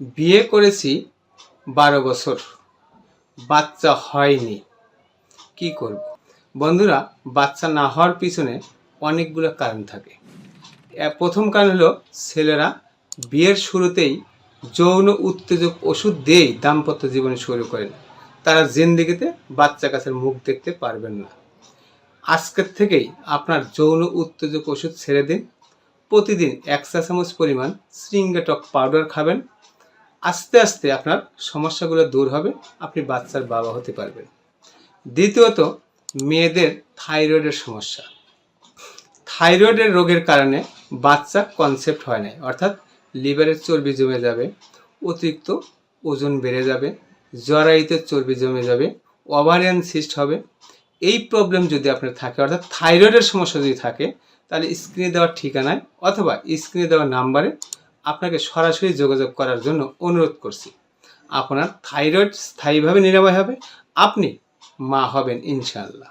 বিয়ে করেছি বারো বছর। বাচ্চা হয়নি। কি করব? বন্ধুরা, বাচ্চা না হওয়ার পিছনে অনেকগুলো কারণ থাকে। প্রথম কারণ হলো ছেলেরা বিয়ের শুরুতেই যৌন উত্তেজক ওষুধ দিয়েই দাম্পত্য জীবন শুরু করেন। তারা জিন্দিগিতে বাচ্চা কাছের মুখ দেখতে পারবেন না। আজকের থেকেই আপনার যৌন উত্তেজক ওষুধ ছেড়ে দিন। প্রতিদিন এক চা চামচ পরিমাণ শৃঙ্গটক পাউডার খাবেন। আস্তে আস্তে আপনার সমস্যাগুলো দূর হবে, আপনি বাচ্চার বাবা হতে পারবেন। দ্বিতীয়ত, মেয়েদের থাইরয়েডের সমস্যা। থাইরয়েডের রোগের কারণে বাচ্চা কনসেপ্ট হয় না অর্থাৎ লিভারের চর্বি জমে যাবে, অতিরিক্ত ওজন বেড়ে যাবে, জরায়ুতে চর্বি জমে যাবে ওভারিয়ান সিস্ট হবে। এই প্রবলেম যদি আপনার থাকে, অর্থাৎ থাইরয়েডের সমস্যা যদি থাকে, তাহলে স্ক্রিনে দেওয়ার ঠিকানায় অথবা স্ক্রিনে দেওয়া নাম্বারে আপনাকে সরাসরি যোগাযোগ করার জন্য অনুরোধ করছি। আপনার থাইরয়েড স্থায়ীভাবে নিরাময় হবে। আপনি মা হবেন ইনশাআল্লাহ।